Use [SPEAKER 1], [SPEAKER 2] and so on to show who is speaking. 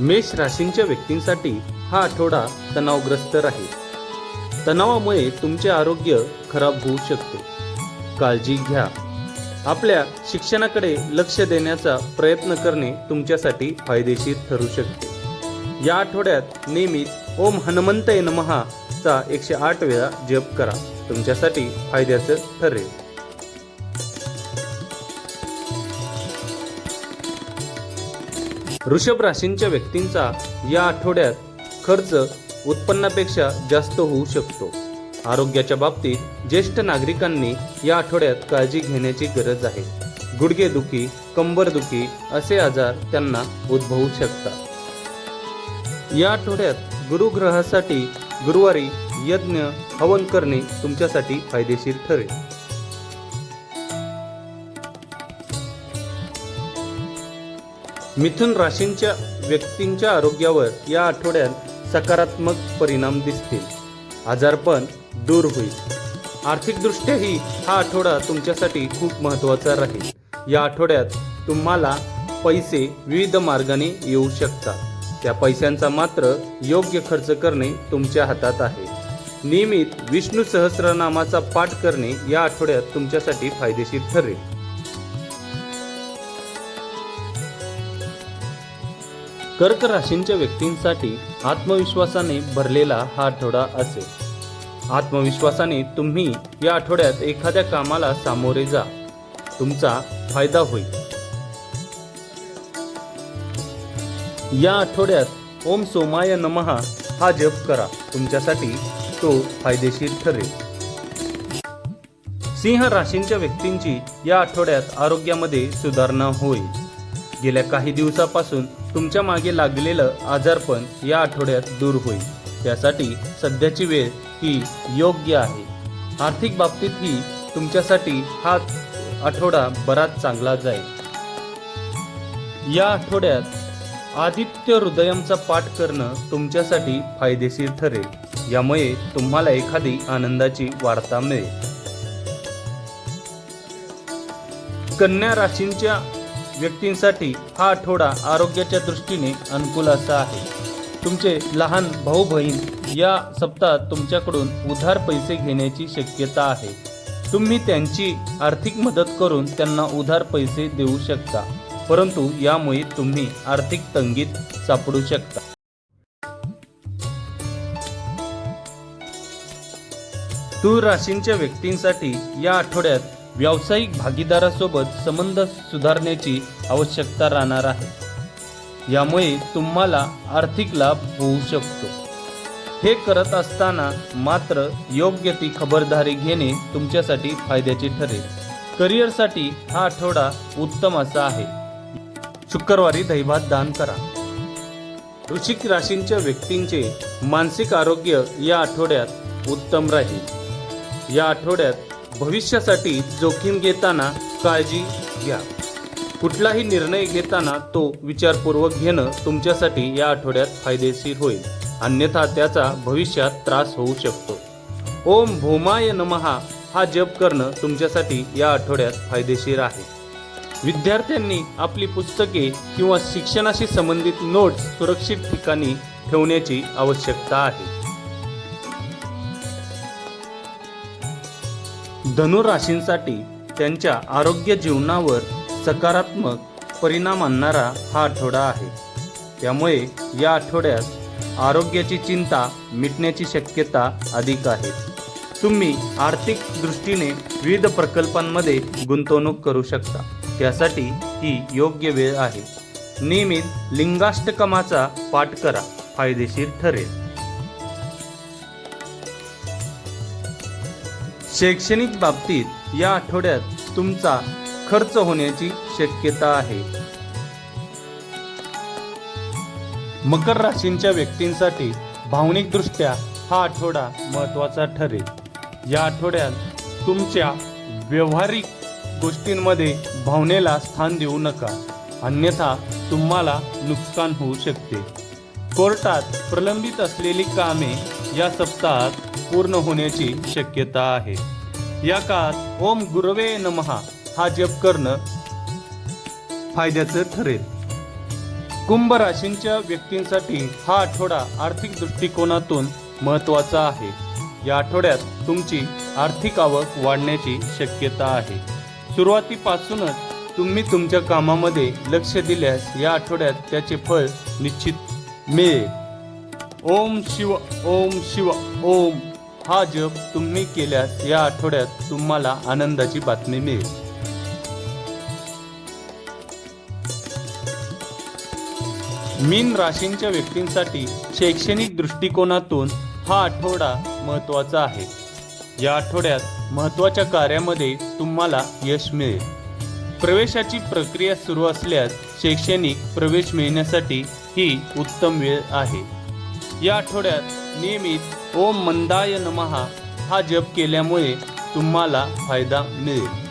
[SPEAKER 1] मेष राशींच्या व्यक्तींसाठी हा आठवडा तणावग्रस्त राहील. तणावामुळे तुमचे आरोग्य खराब होऊ शकते. काळजी घ्या. आपल्या शिक्षणाकडे लक्ष देण्याचा प्रयत्न करणे तुमच्यासाठी फायदेशीर ठरू शकते. या आठवड्यात नेहमीच ओम हनुमंतय नमहा चा एकशे आठ वेळा जप करा. तुमच्यासाठी फायद्याचं ठरेल. वृषभ राशींच्या व्यक्तींचा या आठवड्यात खर्च उत्पन्नापेक्षा जास्त होऊ शकतो. आरोग्याच्या बाबतीत ज्येष्ठ नागरिकांनी या आठवड्यात काळजी घेण्याची गरज आहे. गुडघेदुखी कंबरदुखी असे आजार त्यांना उद्भवू शकतात. या आठवड्यात गुरुग्रहासाठी गुरुवारी यज्ञ हवन करणे तुमच्यासाठी फायदेशीर ठरेल. मिथुन राशींच्या व्यक्तींच्या आरोग्यावर या आठवड्यात सकारात्मक परिणाम दिसतील. आजारपण दूर होईल. आर्थिकदृष्ट्याही हा आठवडा तुमच्यासाठी खूप महत्त्वाचा राहील. या आठवड्यात तुम्हाला पैसे विविध मार्गाने येऊ शकतात. त्या पैशांचा मात्र योग्य खर्च करणे तुमच्या हातात आहे. नियमित विष्णू सहस्रनामाचा पाठ करणे या आठवड्यात तुमच्यासाठी फायदेशीर ठरेल. कर्क राशींच्या व्यक्तींसाठी आत्मविश्वासाने भरलेला हा आठवडा असेल. आत्मविश्वासाने तुम्ही या आठवड्यात एखाद्या कामाला सामोरे जा. तुमचा फायदा होईल. या आठवड्यात ओम सोमाय नमहा हा जप करा. तुमच्यासाठी तो फायदेशीर ठरेल. सिंह राशींच्या व्यक्तींची या आठवड्यात आरोग्यामध्ये सुधारणा होईल. गेल्या काही दिवसापासून तुमच्या मागे लागलेलं आजारपण या आठवड्यात दूर होईल. त्यासाठी सध्याची वेळ ही योग्य आहे. आर्थिक बाबतीतही तुमच्यासाठी हा आठवडा बराच चांगला जाईल. या आठवड्यात आदित्य हृदयमचा पाठ करणं तुमच्यासाठी फायदेशीर ठरेल. यामुळे तुम्हाला एखादी आनंदाची वार्ता मिळेल. कन्या राशींच्या व्यक्तींसाठी हा आठवडा आरोग्याच्या दृष्टीने अनुकूल असा आहे. तुमचे लहान भाऊ बहीण या सप्ताहात तुमच्याकडून उधार पैसे घेण्याची शक्यता आहे. तुम्ही त्यांची आर्थिक मदत करून त्यांना उधार पैसे देऊ शकता परंतु यामुळे तुम्ही आर्थिक तंगीत सापडू शकता. तूर राशींच्या व्यक्तींसाठी या आठवड्यात व्यावसायिक भागीदारासोबत संबंध सुधारण्याची आवश्यकता राहणार आहे. यामुळे तुम्हाला आर्थिक लाभ होऊ शकतो. हे करत असताना मात्र योग्य ती खबरदारी घेणे तुमच्यासाठी फायद्याचे ठरेल. करिअरसाठी हा आठवडा उत्तम असा आहे. शुक्रवारी दैभात दान करा. वृश्चिक राशींच्या व्यक्तींचे मानसिक आरोग्य या आठवड्यात उत्तम राहील. या आठवड्यात भविष्यासाठी जोखीम घेताना काळजी घ्या. कुठलाही निर्णय घेताना तो विचारपूर्वक घेणं तुमच्यासाठी या आठवड्यात फायदेशीर होईल. अन्यथा त्याचा भविष्यात त्रास होऊ शकतो. ओम भोमाय नमहा हा जप करणं तुमच्यासाठी या आठवड्यात फायदेशीर आहे. विद्यार्थ्यांनी आपली पुस्तके किंवा शिक्षणाशी संबंधित नोट्स सुरक्षित ठिकाणी ठेवण्याची आवश्यकता आहे. धनुराशींसाठी त्यांच्या आरोग्य जीवनावर सकारात्मक परिणाम आणणारा हा आठवडा आहे. त्यामुळे या आठवड्यात आरोग्याची चिंता मिटण्याची शक्यता अधिक आहे. तुम्ही आर्थिक दृष्टीने विविध प्रकल्पांमध्ये गुंतवणूक करू शकता. त्यासाठी ही योग्य वेळ आहे. नियमित लिंगाष्टकमाचा पाठ करा. फायदेशीर ठरेल. शैक्षणिक बाबतीत या आठवड्यात तुमचा खर्च होण्याची शक्यता आहे. मकर राशींच्या व्यक्तींसाठी भावनिकदृष्ट्या हा आठवडा महत्त्वाचा ठरेल. या आठवड्यात तुमच्या व्यवहारिक गोष्टींमध्ये भावनेला स्थान देऊ नका. अन्यथा तुम्हाला नुकसान होऊ शकते. कोर्टात प्रलंबित असलेली कामे या सप्ताहात पूर्ण होण्याची शक्यता आहे. या काळात ओम गुरवे नमहा हा जप करणं फायद्याचं ठरेल. कुंभ राशींच्या व्यक्तींसाठी हा आठवडा आर्थिक दृष्टिकोनातून महत्त्वाचा आहे. या आठवड्यात तुमची आर्थिक आवक वाढण्याची शक्यता आहे. सुरुवातीपासूनच तुम्ही तुमच्या कामामध्ये लक्ष दिल्यास या आठवड्यात त्याचे फळ निश्चित मिळेल. ओम शिव ओम शिव ओम. हा जप तुम्ही केल्यास या आठवड्यात तुम्हाला आनंदाची बातमी मिळेल. मीन राशींच्या व्यक्तींसाठी शैक्षणिक दृष्टिकोनातून हा आठवडा महत्त्वाचा आहे. या आठवड्यात महत्त्वाच्या कार्यामध्ये तुम्हाला यश मिळेल. प्रवेशाची प्रक्रिया सुरू असल्यास शैक्षणिक प्रवेश मिळण्यासाठी ही उत्तम वेळ आहे. या आठवड्यात नियमित ओम मंदाय नमहा हा जप केल्यामुळे तुम्हाला फायदा मिळेल.